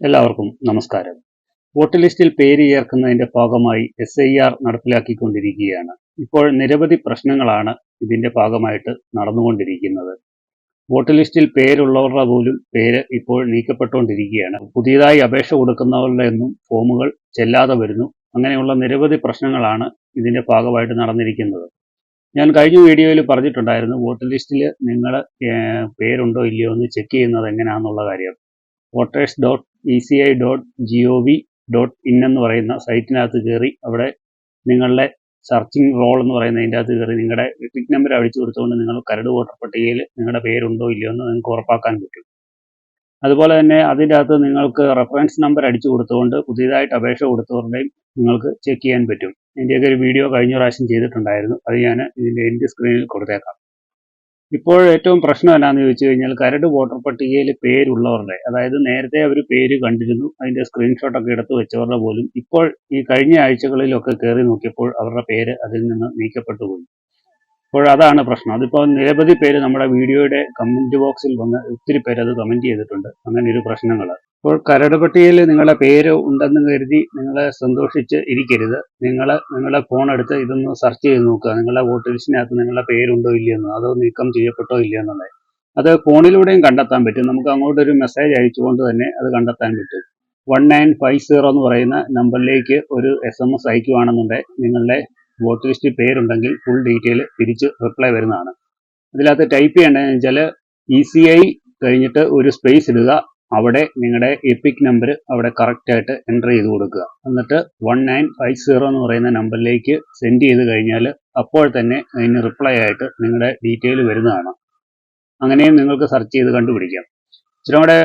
എല്ലാവർക്കും നമസ്കാരം. വോട്ട് ലിസ്റ്റിൽ പേര് ചേർക്കുന്നതിന്റെ ഭാഗമായി എസ് ഐ ആർ നടപ്പിലാക്കിക്കൊണ്ടിരിക്കുകയാണ്. ഇപ്പോൾ നിരവധി പ്രശ്നങ്ങളാണ് ഇതിന്റെ ഭാഗമായിട്ട് നടന്നുകൊണ്ടിരിക്കുന്നത്. വോട്ട് ലിസ്റ്റിൽ പേരുള്ളവരുടെ പോലും പേര് ഇപ്പോൾ നീക്കപ്പെട്ടുകൊണ്ടിരിക്കുകയാണ്. പുതിയതായി അപേക്ഷ കൊടുക്കുന്നവരുടെ ഒന്നും ഫോമുകൾ ചെല്ലാതെ വരുന്നു. അങ്ങനെയുള്ള നിരവധി പ്രശ്നങ്ങളാണ് ഇതിന്റെ ഭാഗമായിട്ട് നടന്നിരിക്കുന്നത്. ഞാൻ കഴിഞ്ഞ വീഡിയോയിൽ പറഞ്ഞിട്ടുണ്ടായിരുന്നു വോട്ട് ലിസ്റ്റിൽ നിങ്ങൾ പേരുണ്ടോ ഇല്ലയോ എന്ന് ചെക്ക് ചെയ്യുന്നത് എങ്ങനെയാണെന്നുള്ള കാര്യം. Voters dot E C I dot G O V dot in എന്ന് പറയുന്ന സൈറ്റിനകത്ത് കയറി അവിടെ നിങ്ങളുടെ സർച്ചിങ് റോൾ എന്ന് പറയുന്നതിന്റെ അകത്ത് കയറി നിങ്ങളുടെ പിക് നമ്പർ അടിച്ചു കൊടുത്തുകൊണ്ട് നിങ്ങൾ കരട് വോട്ടർ പട്ടികയിൽ നിങ്ങളുടെ പേരുണ്ടോ ഇല്ലയോ എന്ന് നിങ്ങൾക്ക് ഉറപ്പാക്കാൻ പറ്റും. അതുപോലെ തന്നെ അതിന്റെ അകത്ത് നിങ്ങൾക്ക് റെഫറൻസ് നമ്പർ അടിച്ചു കൊടുത്തുകൊണ്ട് പുതിയതായിട്ട് അപേക്ഷ കൊടുത്തവരുടെയും നിങ്ങൾക്ക് ചെക്ക് ചെയ്യാൻ പറ്റും. ഇതിന്റെയൊക്കെ ഒരു വീഡിയോ കഴിഞ്ഞ പ്രാവശ്യം ചെയ്തിട്ടുണ്ടായിരുന്നു. അത് ഞാൻ ഇതിന്റെ എന്റെ സ്ക്രീനിൽ കൊടുത്തേക്കാം. ഇപ്പോൾ ഏറ്റവും പ്രശ്നം എന്നാന്ന് ചോദിച്ചു കഴിഞ്ഞാൽ കരട് വോട്ടർ പട്ടികയിൽ പേരുള്ളവരുടെ അതായത് നേരത്തെ അവർ പേര് കണ്ടിരുന്നു അതിന്റെ സ്ക്രീൻഷോട്ടൊക്കെ എടുത്ത് വെച്ചവരുടെ പോലും ഇപ്പോൾ ഈ കഴിഞ്ഞ ആഴ്ചകളിലൊക്കെ കയറി നോക്കിയപ്പോൾ അവരുടെ പേര് അതിൽ നിന്ന് നീക്കപ്പെട്ടു പോയി. അപ്പോൾ അതാണ് പ്രശ്നം. അതിപ്പോൾ നിരവധി പേര് നമ്മുടെ വീഡിയോയുടെ കമന്റ് ബോക്സിൽ വന്ന് ഒത്തിരി പേര് അത് കമന്റ് ചെയ്തിട്ടുണ്ട്. അങ്ങനെ ഒരു പ്രശ്നങ്ങൾ ഇപ്പോൾ കരട് പട്ടികയിൽ നിങ്ങളുടെ പേര് ഉണ്ടെന്ന് കരുതി നിങ്ങളെ സന്തോഷിച്ച് ഇരിക്കരുത്. നിങ്ങൾ നിങ്ങളുടെ ഫോൺ എടുത്ത് ഇതൊന്ന് സെർച്ച് ചെയ്ത് നോക്കുക. നിങ്ങളുടെ വോട്ട് ലിസ്റ്റിനകത്ത് നിങ്ങളുടെ പേരുണ്ടോ ഇല്ലയെന്നോ. അതോ നീക്കം ചെയ്യപ്പെട്ടോ ഇല്ലയെന്നുള്ളത് അത് ഫോണിലൂടെയും കണ്ടെത്താൻ പറ്റും. നമുക്ക് അങ്ങോട്ടൊരു മെസ്സേജ് അയച്ചുകൊണ്ട് തന്നെ അത് കണ്ടെത്താൻ പറ്റും. വൺ നയൻ ഫൈവ് സീറോ എന്ന് പറയുന്ന നമ്പറിലേക്ക് ഒരു എസ് എം എസ് അയക്കുകയാണെന്നുണ്ടെങ്കിൽ നിങ്ങളുടെ വോട്ട് ലിസ്റ്റിൽ പേരുണ്ടെങ്കിൽ ഫുൾ ഡീറ്റെയിൽ തിരിച്ച് റിപ്ലൈ വരുന്നതാണ്. അതിനകത്ത് ടൈപ്പ് ചെയ്യേണ്ടതെന്ന് വെച്ചാൽ ഇ സി ഐ കഴിഞ്ഞിട്ട് ഒരു സ്പേസ് ഇടുക. അവിടെ നിങ്ങളുടെ എപ്പിക് നമ്പർ അവിടെ കറക്റ്റായിട്ട് എന്റർ ചെയ്ത് കൊടുക്കുക. എന്നിട്ട് വൺ നയൻ ഫൈവ് സീറോ എന്ന് പറയുന്ന നമ്പറിലേക്ക് സെൻഡ് ചെയ്ത് കഴിഞ്ഞാൽ അപ്പോൾ തന്നെ അതിന് റിപ്ലൈ ആയിട്ട് നിങ്ങളുടെ ഡീറ്റെയിൽ വരുന്നതാണ്. അങ്ങനെയും നിങ്ങൾക്ക് സെർച്ച് ചെയ്ത് കണ്ടുപിടിക്കാം. ഇച്ചിരി കൂടെ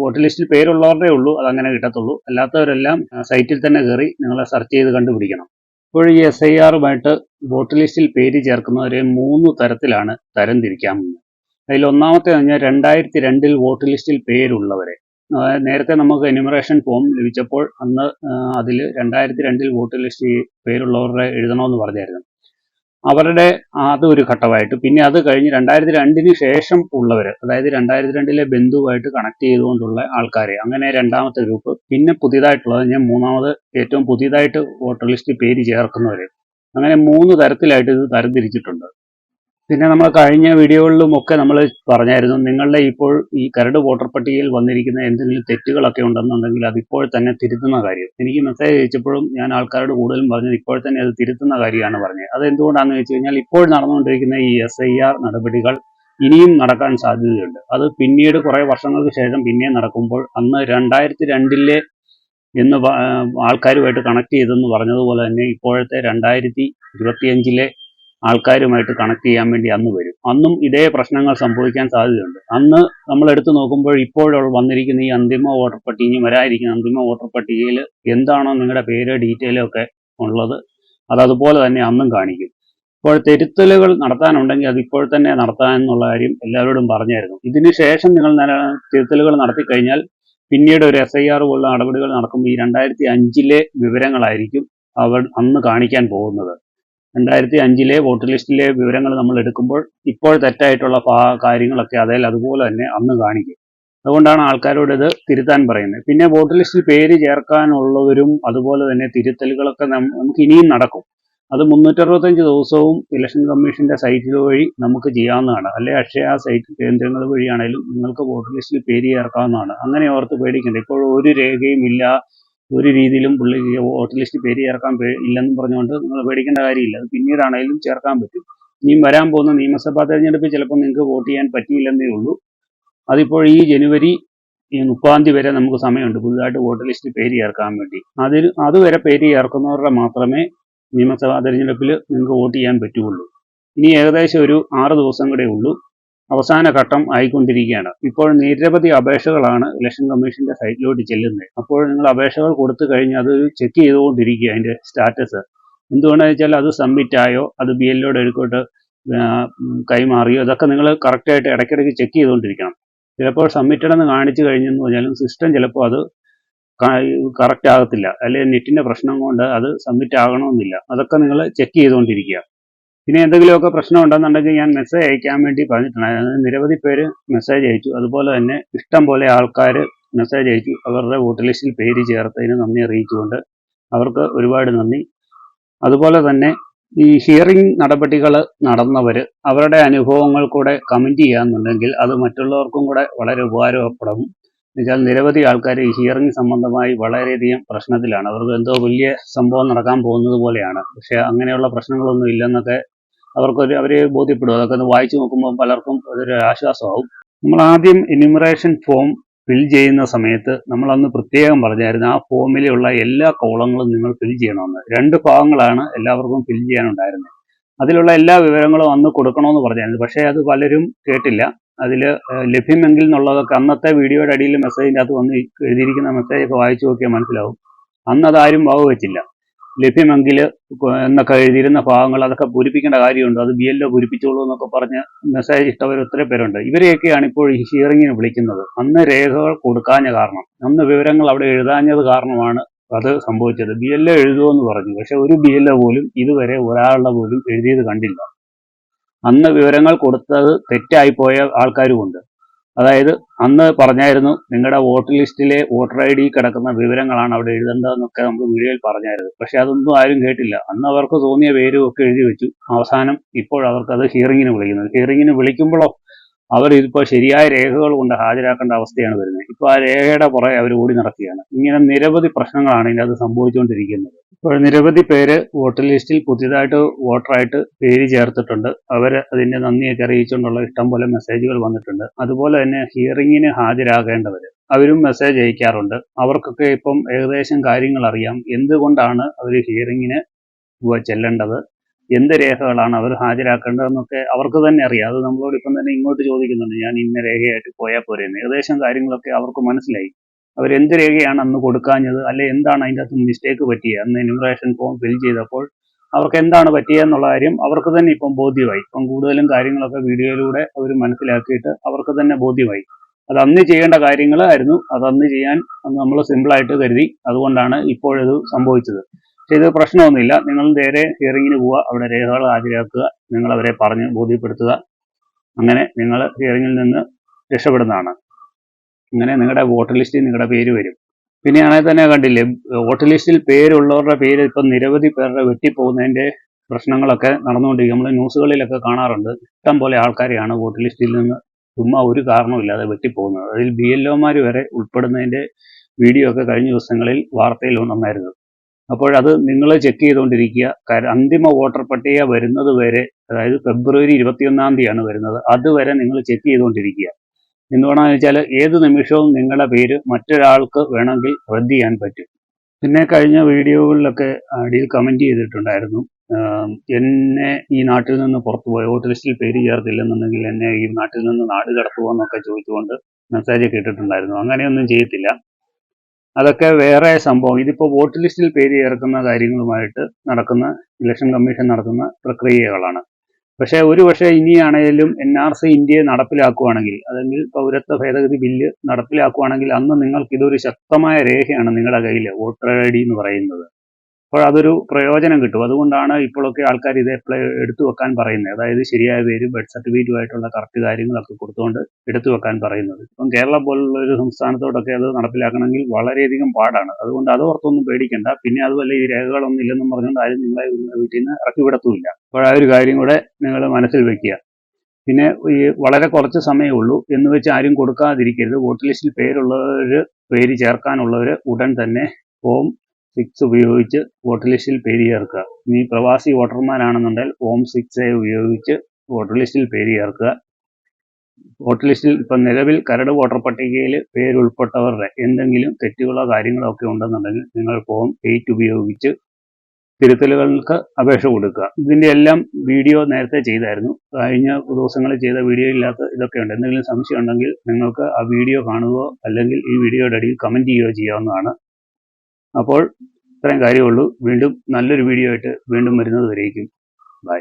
വോട്ട് ലിസ്റ്റിൽ പേരുള്ളവരുടെ ഉള്ളൂ അതങ്ങനെ കിട്ടത്തുള്ളൂ. അല്ലാത്തവരെല്ലാം സൈറ്റിൽ തന്നെ കയറി നിങ്ങളെ സെർച്ച് ചെയ്ത് കണ്ടുപിടിക്കണം. ഇപ്പോൾ ഈ എസ് ഐ ആറുമായിട്ട് വോട്ടർ ലിസ്റ്റിൽ പേര് ചേർക്കുന്നവരെ മൂന്ന് തരത്തിലാണ് തരംതിരിക്കാമെന്ന് അതിൽ ഒന്നാമത്തെ പറഞ്ഞാൽ രണ്ടായിരത്തി രണ്ടിൽ വോട്ട് ലിസ്റ്റിൽ പേരുള്ളവരെ. നേരത്തെ നമുക്ക് എന്യൂമറേഷൻ ഫോം ലഭിച്ചപ്പോൾ അന്ന് അതിൽ രണ്ടായിരത്തി രണ്ടിൽ വോട്ട് ലിസ്റ്റ് പേരുള്ളവരുടെ എഴുതണമെന്ന് പറഞ്ഞായിരുന്നു. അവരുടെ അതൊരു ഘട്ടമായിട്ട്. പിന്നെ അത് കഴിഞ്ഞ് രണ്ടായിരത്തി രണ്ടിന് ശേഷം ഉള്ളവർ അതായത് രണ്ടായിരത്തി രണ്ടിലെ ബന്ധുവായിട്ട് കണക്ട് ചെയ്തുകൊണ്ടുള്ള ആൾക്കാരെ അങ്ങനെ രണ്ടാമത്തെ ഗ്രൂപ്പ്. പിന്നെ പുതിയതായിട്ടുള്ളത് ഞാൻ മൂന്നാമത് ഏറ്റവും പുതിയതായിട്ട് വോട്ടർ ലിസ്റ്റ് പേര് ചേർക്കുന്നവർ അങ്ങനെ മൂന്ന് തരത്തിലായിട്ട് ഇത് തരംതിരിച്ചിട്ടുണ്ട്. പിന്നെ നമ്മൾ കഴിഞ്ഞ വീഡിയോകളിലും ഒക്കെ നമ്മൾ പറഞ്ഞായിരുന്നു നിങ്ങളുടെ ഇപ്പോൾ ഈ കരട് വോട്ടർ പട്ടികയിൽ വന്നിരിക്കുന്ന എന്തെങ്കിലും തെറ്റുകളൊക്കെ ഉണ്ടെന്നുണ്ടെങ്കിൽ അത് ഇപ്പോൾ തന്നെ തിരുത്തുന്ന കാര്യം. എനിക്ക് മെസ്സേജ് അയച്ചപ്പോഴും ഞാൻ ആൾക്കാരോട് കൂടുതലും പറഞ്ഞത് ഇപ്പോൾ തന്നെ അത് തിരുത്തുന്ന കാര്യമാണ് പറഞ്ഞത്. അത് എന്തുകൊണ്ടാണെന്ന് വെച്ച് കഴിഞ്ഞാൽ ഇപ്പോൾ നടന്നുകൊണ്ടിരിക്കുന്ന ഈ എസ് നടപടികൾ ഇനിയും നടക്കാൻ സാധ്യതയുണ്ട്. അത് പിന്നീട് കുറേ വർഷങ്ങൾക്ക് ശേഷം പിന്നെ നടക്കുമ്പോൾ അന്ന് രണ്ടായിരത്തി രണ്ടിലെ എന്ന് ആൾക്കാരുമായിട്ട് കണക്ട് ചെയ്തെന്ന് പറഞ്ഞതുപോലെ തന്നെ ഇപ്പോഴത്തെ രണ്ടായിരത്തി ഇരുപത്തിയഞ്ചിലെ ആൾക്കാരുമായിട്ട് കണക്ട് ചെയ്യാൻ വേണ്ടി അന്ന് വരും. അന്നും ഇതേ പ്രശ്നങ്ങൾ സംഭവിക്കാൻ സാധ്യതയുണ്ട്. അന്ന് നമ്മൾ എടുത്തു നോക്കുമ്പോൾ ഇപ്പോഴുള്ള വന്നിരിക്കുന്ന ഈ അന്തിമ വോട്ടർ പട്ടിക വരാതിരിക്കുന്ന അന്തിമ വോട്ടർ പട്ടികയിൽ എന്താണോ നിങ്ങളുടെ പേര് ഡീറ്റെയിലും ഒക്കെ ഉള്ളത് അത് അതുപോലെ തന്നെ അന്നും കാണിക്കും. ഇപ്പോൾ തിരുത്തലുകൾ നടത്താനുണ്ടെങ്കിൽ അത് ഇപ്പോൾ തന്നെ നടത്താൻ എന്നുള്ള കാര്യം എല്ലാവരോടും പറഞ്ഞായിരുന്നു. ഇതിന് ശേഷം നിങ്ങൾ തിരുത്തലുകൾ നടത്തി കഴിഞ്ഞാൽ പിന്നീട് ഒരു എസ് ഐ ആർ പോലുള്ള നടപടികൾ നടക്കുമ്പോൾ ഈ രണ്ടായിരത്തി അഞ്ചിലെ വിവരങ്ങളായിരിക്കും അവർ അന്ന് കാണിക്കാൻ പോകുന്നത്. രണ്ടായിരത്തി അഞ്ചിലെ വോട്ടർ ലിസ്റ്റിലെ വിവരങ്ങൾ നമ്മൾ എടുക്കുമ്പോൾ ഇപ്പോൾ തെറ്റായിട്ടുള്ള കാര്യങ്ങളൊക്കെ അതിൽ അതുപോലെ തന്നെ അന്ന് കാണിക്കും. അതുകൊണ്ടാണ് ആൾക്കാരോട് ഇത് തിരുത്താൻ പറയുന്നത്. പിന്നെ വോട്ടർ ലിസ്റ്റിൽ പേര് ചേർക്കാനുള്ളവരും അതുപോലെ തന്നെ തിരുത്തലുകളൊക്കെ നമുക്ക് ഇനിയും നടക്കും. അത് മുന്നൂറ്ററുപത്തഞ്ച് ദിവസവും ഇലക്ഷൻ കമ്മീഷന്റെ സൈറ്റിൽ വഴി നമുക്ക് ചെയ്യാവുന്നതാണ്. അല്ലെ അക്ഷയ സൈറ്റ് കേന്ദ്രങ്ങൾ വഴിയാണെങ്കിലും നിങ്ങൾക്ക് വോട്ടർ ലിസ്റ്റിൽ പേര് ചേർക്കാവുന്നതാണ്. അങ്ങനെ ഓർത്ത് പേടിക്കേണ്ട. ഇപ്പോൾ ഒരു രേഖയും ഇല്ല ഒരു രീതിയിലും പുള്ളി വോട്ട് ലിസ്റ്റ് പേര് ചേർക്കാൻ ഇല്ലെന്നും പറഞ്ഞുകൊണ്ട് നിങ്ങൾ പേടിക്കേണ്ട കാര്യമില്ല. അത് പിന്നീടാണെങ്കിലും ചേർക്കാൻ പറ്റും. ഇനിയും വരാൻ പോകുന്ന നിയമസഭാ തെരഞ്ഞെടുപ്പിൽ ചിലപ്പോൾ നിങ്ങൾക്ക് വോട്ട് ചെയ്യാൻ പറ്റിയില്ലെന്നേ ഉള്ളൂ. അതിപ്പോൾ ഈ ജനുവരി മുപ്പതാം തീയതി വരെ നമുക്ക് സമയമുണ്ട് പുതുതായിട്ട് വോട്ട് ലിസ്റ്റ് പേര് ചേർക്കാൻ വേണ്ടി. അതിൽ അതുവരെ പേര് ചേർക്കുന്നവരുടെ മാത്രമേ നിയമസഭാ തെരഞ്ഞെടുപ്പിൽ നിങ്ങൾക്ക് വോട്ട് ചെയ്യാൻ പറ്റുകയുള്ളൂ. ഇനി ഏകദേശം ഒരു ആറ് ദിവസം കൂടെ ഉള്ളൂ. അവസാന ഘട്ടം ആയിക്കൊണ്ടിരിക്കുകയാണ്. ഇപ്പോൾ നിരവധി അപേക്ഷകളാണ് ഇലക്ഷൻ കമ്മീഷന്റെ സൈറ്റിലോട്ട് ചെല്ലുന്നത്. അപ്പോൾ നിങ്ങൾ അപേക്ഷകൾ കൊടുത്തു കഴിഞ്ഞാൽ അത് ചെക്ക് ചെയ്തുകൊണ്ടിരിക്കുക അതിന്റെ സ്റ്റാറ്റസ്. എന്തുകൊണ്ടെന്ന് വെച്ചാൽ അത് സബ്മിറ്റ് ആയോ അത് ബി എല്ലോട് എടുക്കോട്ട് കൈമാറിയോ ഇതൊക്കെ നിങ്ങൾ കറക്റ്റായിട്ട് ഇടയ്ക്കിടയ്ക്ക് ചെക്ക് ചെയ്തുകൊണ്ടിരിക്കണം. ചിലപ്പോൾ സബ്മിറ്റഡ് എന്ന് കാണിച്ചു കഴിഞ്ഞെന്ന് പറഞ്ഞാലും സിസ്റ്റം ചിലപ്പോൾ അത് കറക്റ്റ് ആകത്തില്ല. അല്ലെങ്കിൽ നെറ്റിന്റെ പ്രശ്നം കൊണ്ട് അത് സബ്മിറ്റ് ആകണമെന്നില്ല. അതൊക്കെ നിങ്ങൾ ചെക്ക് ചെയ്തുകൊണ്ടിരിക്കുക. പിന്നെ എന്തെങ്കിലുമൊക്കെ പ്രശ്നം ഉണ്ടെന്നുണ്ടെങ്കിൽ ഞാൻ മെസ്സേജ് അയക്കാൻ വേണ്ടി പറഞ്ഞിട്ടുണ്ട്. നിരവധി പേര് മെസ്സേജ് അയച്ചു. അതുപോലെ തന്നെ ഇഷ്ടം പോലെ ആൾക്കാർ മെസ്സേജ് അയച്ചു. അവരുടെ വോട്ട് ലിസ്റ്റിൽ പേര് ചേർത്തതിന് നന്ദി അറിയിച്ചുകൊണ്ട് അവർക്ക് ഒരുപാട് നന്ദി. അതുപോലെ തന്നെ ഈ ഹിയറിംഗ് നടപടികൾ നടന്നവർ അവരുടെ അനുഭവങ്ങൾ കൂടെ കമന്റ് ചെയ്യാന്നുണ്ടെങ്കിൽ അത് മറ്റുള്ളവർക്കും കൂടെ വളരെ ഉപകാരപ്പെടും. എന്നുവെച്ചാൽ നിരവധി ആൾക്കാർ ഈ ഹിയറിംഗ് സംബന്ധമായി വളരെയധികം പ്രശ്നത്തിലാണ്. അവർക്ക് എന്തോ വലിയ സംഭവം നടക്കാൻ പോകുന്നത് പോലെയാണ്. പക്ഷേ അങ്ങനെയുള്ള പ്രശ്നങ്ങളൊന്നും ഇല്ലെന്നൊക്കെ അവർക്കൊരു അവരെ ബോധ്യപ്പെടും. അതൊക്കെ ഒന്ന് വായിച്ചു നോക്കുമ്പോൾ പലർക്കും അതൊരു ആശ്വാസമാവും. നമ്മൾ ആദ്യം എന്യൂമറേഷൻ ഫോം ഫിൽ ചെയ്യുന്ന സമയത്ത് നമ്മൾ അന്ന് പ്രത്യേകം പറഞ്ഞായിരുന്നു ആ ഫോമിലുള്ള എല്ലാ കോളങ്ങളും നിങ്ങൾ ഫിൽ ചെയ്യണമെന്ന്. രണ്ട് ഭാഗങ്ങളാണ് എല്ലാവർക്കും ഫിൽ ചെയ്യാനുണ്ടായിരുന്നത്. അതിലുള്ള എല്ലാ വിവരങ്ങളും അന്ന് കൊടുക്കണമെന്ന് പറഞ്ഞായിരുന്നു. പക്ഷേ അത് പലരും കേട്ടില്ല. അതിൽ ലഭ്യമെങ്കിൽ എന്നുള്ളതൊക്കെ അന്നത്തെ വീഡിയോയുടെ അടിയിൽ മെസ്സേജിന്റെ അകത്ത് വന്ന് എഴുതിയിരിക്കുന്ന മെസ്സേജൊക്കെ വായിച്ചു നോക്കിയാൽ മനസ്സിലാവും. അന്ന് അതാരും വകവെച്ചില്ല. ലഭ്യമെങ്കിൽ എന്നൊക്കെ എഴുതിയിരുന്ന ഭാഗങ്ങൾ അതൊക്കെ പൂരിപ്പിക്കേണ്ട കാര്യമുണ്ട്. അത് ബി എൽ ഒ പൂരിപ്പിച്ചോളൂ എന്നൊക്കെ പറഞ്ഞ് മെസ്സേജ് ഇട്ടവർ ഒത്തിരി പേരുണ്ട്. ഇവരെയൊക്കെയാണ് ഇപ്പോൾ ഈ ഹിയറിങ്ങിന് വിളിക്കുന്നത്. അന്ന് രേഖകൾ കൊടുക്കാഞ്ഞ കാരണം അന്ന് വിവരങ്ങൾ അവിടെ എഴുതാഞ്ഞത് കാരണമാണ് അത് സംഭവിച്ചത്. ബി എൽ ഒ എഴുതുമെന്ന് പറഞ്ഞു. പക്ഷെ ഒരു ബി പോലും ഇതുവരെ ഒരാളുടെ പോലും എഴുതിയത് കണ്ടില്ല. അന്ന് വിവരങ്ങൾ കൊടുത്തത് തെറ്റായിപ്പോയ ആൾക്കാരുമുണ്ട്. അതായത് അന്ന് പറഞ്ഞായിരുന്നു നിങ്ങളുടെ വോട്ടർ ലിസ്റ്റിലെ വോട്ടർ ഐ ഡി കിടക്കുന്ന വിവരങ്ങളാണ് അവിടെ എഴുതേണ്ടതെന്നൊക്കെ നമ്മൾ വീഡിയോയിൽ പറഞ്ഞായിരുന്നു. പക്ഷെ അതൊന്നും ആരും കേട്ടില്ല. അന്ന് അവർക്ക് തോന്നിയ പേരും ഒക്കെ എഴുതി വെച്ചു. അവസാനം ഇപ്പോൾ അവർക്കത് ഹിയറിങ്ങിന് വിളിക്കുന്നത് ഹിയറിങ്ങിന് വിളിക്കുമ്പോഴോ അവർ ഇതിപ്പോൾ ശരിയായ രേഖകൾ കൊണ്ട് ഹാജരാക്കേണ്ട അവസ്ഥയാണ് വരുന്നത്. ഇപ്പോൾ ആ രേഖയുടെ പുറകെ അവർ ഓടി നടക്കുകയാണ്. ഇങ്ങനെ നിരവധി പ്രശ്നങ്ങളാണ് ഇതിനകത്ത് സംഭവിച്ചുകൊണ്ടിരിക്കുന്നത്. ഇപ്പോൾ നിരവധി പേര് വോട്ടർ ലിസ്റ്റിൽ പുതിയതായിട്ട് വോട്ടറായിട്ട് പേര് ചേർത്തിട്ടുണ്ട്. അവർ അതിന്റെ നന്ദിയൊക്കെ അറിയിച്ചുകൊണ്ടുള്ള ഇഷ്ടം പോലെ മെസ്സേജുകൾ വന്നിട്ടുണ്ട്. അതുപോലെ തന്നെ ഹിയറിങ്ങിന് ഹാജരാകേണ്ടവർ അവരും മെസ്സേജ് അയക്കാറുണ്ട്. അവർക്കൊക്കെ ഇപ്പം ഏകദേശം കാര്യങ്ങൾ അറിയാം എന്തുകൊണ്ടാണ് അവർ ഹിയറിങ്ങിന് ചെല്ലേണ്ടത്? എന്ത് രേഖകളാണ് അവർ ഹാജരാക്കേണ്ടതെന്നൊക്കെ അവർക്ക് തന്നെ അറിയാം. അത് നമ്മളോട് ഇപ്പം തന്നെ ഇങ്ങോട്ട് ചോദിക്കുന്നുണ്ട്. ഞാൻ ഇന്ന രേഖയായിട്ട് പോയാൽ പോരെയെന്ന് ഏകദേശം കാര്യങ്ങളൊക്കെ അവർക്ക് മനസ്സിലായി. അവരെന്ത് രേഖയാണ് അന്ന് കൊടുക്കാഞ്ഞത്? അല്ലെ എന്താണ് അതിന്റെ അകത്ത് മിസ്റ്റേക്ക് പറ്റിയത് അന്ന് എന്യൂമറേഷൻ ഫോം ഫിൽ ചെയ്തപ്പോൾ അവർക്ക് എന്താണ് പറ്റിയതെന്നുള്ള കാര്യം അവർക്ക് തന്നെ ഇപ്പം ബോധ്യമായി. ഇപ്പം കൂടുതലും കാര്യങ്ങളൊക്കെ വീഡിയോയിലൂടെ അവർ മനസ്സിലാക്കിയിട്ട് അവർക്ക് തന്നെ ബോധ്യമായി. അത് അന്ന് ചെയ്യേണ്ട കാര്യങ്ങളായിരുന്നു. അത് അന്ന് ചെയ്യാൻ നമ്മൾ സിമ്പിളായിട്ട് കരുതി. അതുകൊണ്ടാണ് ഇപ്പോഴത് സംഭവിച്ചത്. ഇത് പ്രശ്നമൊന്നുമില്ല. നിങ്ങൾ നേരെ ഹിയറിങ്ങിന് പോവുക. അവിടെ രേഖകൾ ഹാജരാക്കുക. നിങ്ങൾ അവരെ പറഞ്ഞ് ബോധ്യപ്പെടുത്തുക. അങ്ങനെ നിങ്ങൾ ഹിയറിങ്ങിൽ നിന്ന് രക്ഷപ്പെടുന്നതാണ്. അങ്ങനെ നിങ്ങളുടെ വോട്ടർ ലിസ്റ്റിൽ നിങ്ങളുടെ പേര് വരും. പിന്നെ ആണെങ്കിൽ തന്നെ കണ്ടില്ലേ വോട്ടർ ലിസ്റ്റിൽ പേരുള്ളവരുടെ പേര് ഇപ്പം നിരവധി പേരുടെ വെട്ടിപ്പോകുന്നതിന്റെ പ്രശ്നങ്ങളൊക്കെ നടന്നുകൊണ്ടിരിക്കും. നമ്മൾ ന്യൂസുകളിലൊക്കെ കാണാറുണ്ട്. ഇഷ്ടം പോലെ ആൾക്കാരെയാണ് വോട്ടർ ലിസ്റ്റിൽ നിന്ന് ചുമ്മാ ഒരു കാരണമില്ലാതെ വെട്ടിപ്പോകുന്നത്. അതിൽ ബി എൽ ഒമാർ വരെ ഉൾപ്പെടുന്നതിന്റെ വീഡിയോ ഒക്കെ കഴിഞ്ഞ ദിവസങ്ങളിൽ വാർത്തയിൽ വന്നായിരുന്നു. അപ്പോഴത് നിങ്ങൾ ചെക്ക് ചെയ്തുകൊണ്ടിരിക്കുക കാരണം അന്തിമ വോട്ടർ പട്ടിക വരുന്നത് വരെ അതായത് ഫെബ്രുവരി ഇരുപത്തിയൊന്നാം തീയതിയാണ് വരുന്നത്. അതുവരെ നിങ്ങൾ ചെക്ക് ചെയ്തുകൊണ്ടിരിക്കുക എന്തുകൊണ്ടാണെന്ന് വെച്ചാൽ ഏത് നിമിഷവും നിങ്ങളുടെ പേര് മറ്റൊരാൾക്ക് വേണമെങ്കിൽ റദ്ദ് ചെയ്യാൻ പറ്റും. പിന്നെ കഴിഞ്ഞ വീഡിയോകളിലൊക്കെ അടിയിൽ കമന്റ് ചെയ്തിട്ടുണ്ടായിരുന്നു. എന്നെ ഈ നാട്ടിൽ നിന്ന് പുറത്തു പോയ വോട്ട് ലിസ്റ്റിൽ പേര് ചേർത്തില്ലെന്നുണ്ടെങ്കിൽ എന്നെ ഈ നാട്ടിൽ നിന്ന് നാട് കടത്തുമോ എന്നൊക്കെ ചോദിച്ചുകൊണ്ട് മെസ്സേജ് കേട്ടിട്ടുണ്ടായിരുന്നു അങ്ങനെയൊന്നും ചെയ്യത്തില്ല. അതൊക്കെ വേറെ സംഭവം. ഇതിപ്പോൾ വോട്ട് ലിസ്റ്റിൽ പേര് ചേർക്കുന്ന കാര്യങ്ങളുമായിട്ട് നടക്കുന്ന ഇലക്ഷൻ കമ്മീഷൻ നടത്തുന്ന പ്രക്രിയകളാണ്. പക്ഷേ ഒരു പക്ഷേ ഇനിയാണെങ്കിലും എൻ ആർ സി ഇന്ത്യയെ നടപ്പിലാക്കുകയാണെങ്കിൽ അല്ലെങ്കിൽ പൗരത്വ ഭേദഗതി ബില്ല് നടപ്പിലാക്കുകയാണെങ്കിൽ അന്ന് നിങ്ങൾക്ക് ഇതൊരു ശക്തമായ രേഖയാണ് നിങ്ങളുടെ കയ്യിൽ വോട്ടർ ഐ ഡി എന്ന് പറയുന്നത്. അപ്പോൾ അതൊരു പ്രയോജനം കിട്ടും. അതുകൊണ്ടാണ് ഇപ്പോഴൊക്കെ ആൾക്കാർ ഇത് അപ്ലൈ എടുത്തു വെക്കാൻ പറയുന്നത്. അതായത് ശരിയായ പേര് ബർത്ത് സർട്ടിഫിക്കറ്റുമായിട്ടുള്ള കറക്റ്റ് കാര്യങ്ങളൊക്കെ കൊടുത്തുകൊണ്ട് എടുത്തു വെക്കാൻ പറയുന്നത്. ഇപ്പം കേരളം പോലുള്ള ഒരു സംസ്ഥാനത്തോടൊക്കെ അത് നടപ്പിലാക്കണമെങ്കിൽ വളരെയധികം പാടാണ്. അതുകൊണ്ട് അത് ഓർത്തൊന്നും പേടിക്കേണ്ട. പിന്നെ അതുപോലെ ഈ രേഖകളൊന്നും ഇല്ലെന്നും പറഞ്ഞുകൊണ്ട് ആരും നിങ്ങളെ വീട്ടിൽ നിന്ന് ഇറക്കി വിടത്തുമില്ല. അപ്പോൾ ആ ഒരു കാര്യം കൂടെ നിങ്ങൾ മനസ്സിൽ വെക്കുക. പിന്നെ ഈ വളരെ കുറച്ച് സമയമേ ഉള്ളൂ എന്ന് വെച്ച് ആരും കൊടുക്കാതിരിക്കരുത്. വോട്ട് ലിസ്റ്റിൽ പേരുള്ളവർ പേര് ചേർക്കാനുള്ളവർ ഉടൻ തന്നെ ഫോം സിക്സ് ഉപയോഗിച്ച് വോട്ടർ ലിസ്റ്റിൽ പേര് ചേർക്കുക. ഇനി പ്രവാസി വോട്ടർമാരാണെന്നുണ്ടെങ്കിൽ ഫോം സിക്സ് എ ഉപയോഗിച്ച് വോട്ടർ ലിസ്റ്റിൽ പേര് ചേർക്കുക. വോട്ടർ ലിസ്റ്റിൽ ഇപ്പം നിലവിൽ കരട് വോട്ടർ പട്ടികയിൽ പേരുൾപ്പെട്ടവരുടെ എന്തെങ്കിലും തെറ്റുകളോ കാര്യങ്ങളോ ഒക്കെ ഉണ്ടെന്നുണ്ടെങ്കിൽ നിങ്ങൾ ഫോം എയ്റ്റ് ഉപയോഗിച്ച് തിരുത്തലുകൾക്ക് അപേക്ഷ കൊടുക്കുക. ഇതിന്റെ എല്ലാം വീഡിയോ നേരത്തെ ചെയ്തായിരുന്നു. കഴിഞ്ഞ ദിവസങ്ങളിൽ ചെയ്ത വീഡിയോ ഇല്ലാത്ത ഇതൊക്കെ ഉണ്ട്. എന്തെങ്കിലും സംശയം ഉണ്ടെങ്കിൽ നിങ്ങൾക്ക് ആ വീഡിയോ കാണുകയോ അല്ലെങ്കിൽ ഈ വീഡിയോയുടെ അടിയിൽ കമന്റ് ചെയ്യുകയോ ചെയ്യാവുന്നതാണ്. അപ്പോൾ ഇത്രയും കാര്യമുള്ളൂ. വീണ്ടും നല്ലൊരു വീഡിയോ ആയിട്ട് വീണ്ടും വരുന്നത് വരേക്കും. ബൈ